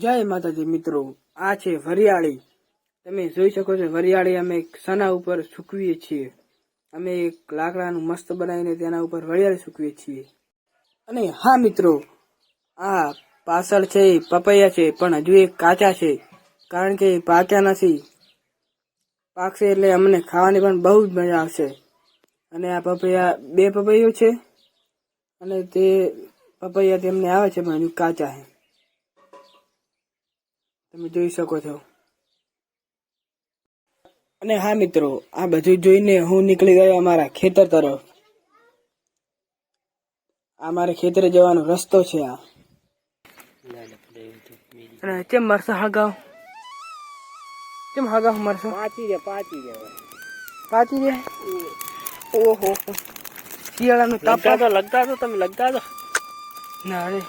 જય માતાજી મિત્રો, આ છે વરિયાળી. તમે જોઈ શકો છો, વરિયાળી અમે સના ઉપર સૂકવીએ છીએ. અમે એક લાકડાનું મસ્ત બનાવીને તેના ઉપર વરિયાળી સૂકવીએ છીએ. અને હા મિત્રો, આ પાછળ છે, એ પપૈયા છે, પણ હજુ એક કાચા છે, કારણ કે એ પાક્યા નથી. પાકશે એટલે અમને ખાવાની પણ બહુ જ મજા આવશે. અને આ પપૈયા, બે પપૈયું છે, અને તે પપૈયા તેમને આવે છે, પણ હજુ કાચા છે. તમે જોઈ શકો છો. અને હા મિત્રો આ બધું જોઈને હું નીકળી ગયો અમારા ખેતર તરફ. આ મારે ખેતરે જવાનો રસ્તો છે આ. અને કેમ મરસા હગાવ? કેમ હગાવ મરસા પાચી જાય પાચી જાય પાચી જાય ઓહો. શિયાળાનું તાપ લગતા તો તમે લગતા તો ના અરે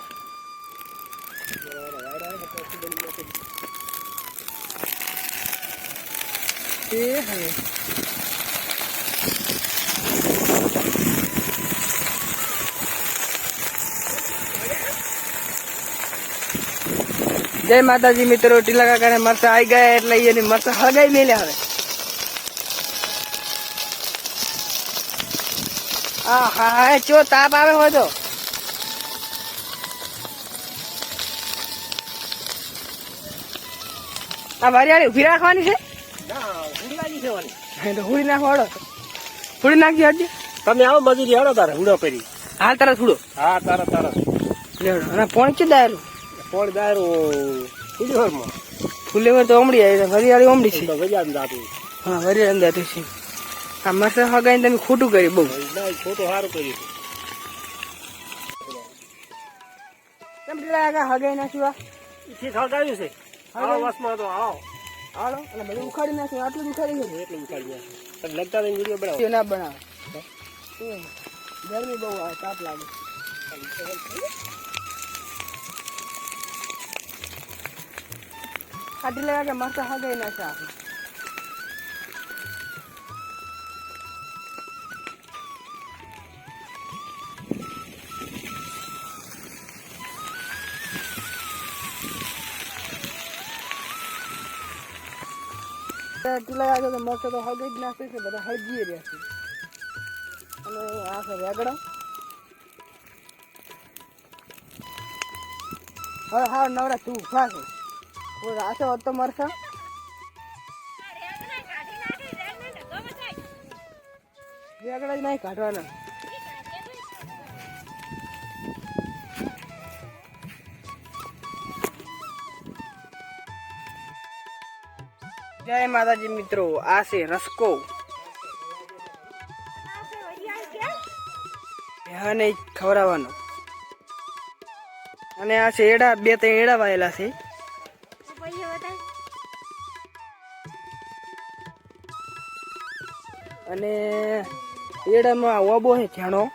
હવે. જય માતાજી મિત્રો, ટીલા કાકાને મરસા આવી ગયા એટલે એની મરસા હગાઈ મેલ્યા હવે. આ હા હા ચો તાપ આવે હોય તો. આ વારિયાળી ઊભી રાખવાની છે? હુડી નાખો હળો હુડી નાખજો આજે તમે આવો મજૂરી હેડો તારે હુડો કરી હાલ હુડો. હા તારા તારા. અને પોણ કે દાયરું પોણ દાયરો ફુલીવરમાં. ફુલેવર તો ઓમડી આવી વરિયાળી ઓમડી છે. ગજાન દાતું હા વરિયાળી અંદાજે છે આ મરસા હગાઈને તમે ખોટું કર્યું બહુ. ખોટું સારું કર્યું. કેમ ટીલા હગાઈ નાખ્યું આ? હગાવ્યું છે. આવો વસમાં તો આવો. હાલો અને બધું ઉખાડી નાખ્યું આટલું ઉખાડી ગયું એટલું ઉખાડી ગયા તમે લગતા નહીં વીડિયો બનાવો. ના બનાવે. ગરમી બહુ આવે તાપ લાગે. કાઢી લેવા કે મસ્ત હગાઈ નાખે આપણે ટીલા આગળ તો મસ્ત તો હગાઈ જ નાખે છે બધા હળગીએ રહ્યા છે અને આ છે વેગડો હવે હા નવરા તું ઊભા છે કોઈ રાસે હોત તો જ નહીં કાઢવાના જય માતાજી મિત્રો, આ છે રસકો. નહીં ખવડાવવાનો. અને આ છે એડા, બે ત્રણ એડા વાયેલા છે. અને એડામાં ઓબો છે જાણો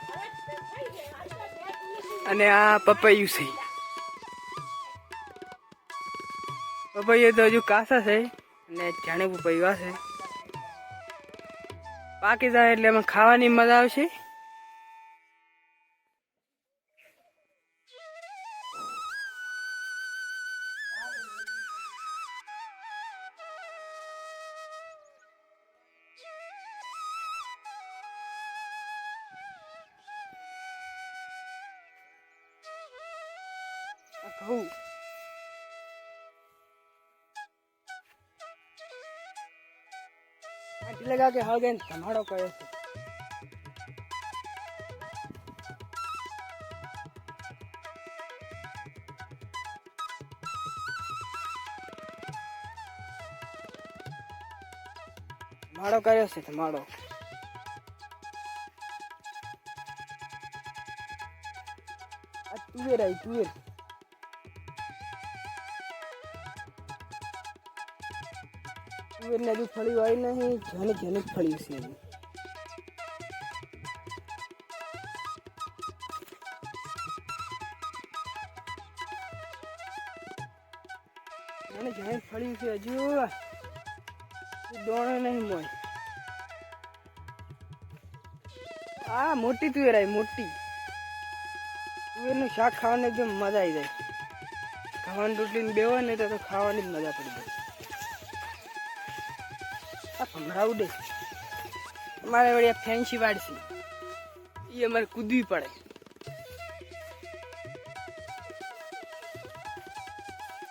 અને આ પપૈયું છે. પપૈયું તો હજુ કાસા છે. અને જાણે પૈવા છે. પાકી જાય એટલે એમાં ખાવાની મજા આવશે. આ ઘઉં આંટી લગા કે હવે બેન ધમાડો કર્યો છે ધમાડો કર્યો છે ધમાડો આ તુવેર આવી તુવેર તુવેર હજુ ફળી વાળી નહીં જેને જેને જ ફળ્યું છે. જેને જેને ફળ્યું છે હજુ. દોણે નહીં મોય આ મોટી તુવેર આવી મોટી. તુવેરનું શાક ખાવાની એકદમ મજા આવી જાય. ખાવાની રોટલી બે નહીં તો ખાવાની જ મજા પડી જાય. આ ઉડે અમારે વળી ફેન્સી વાળશે. એ અમારે કૂદવી પડે.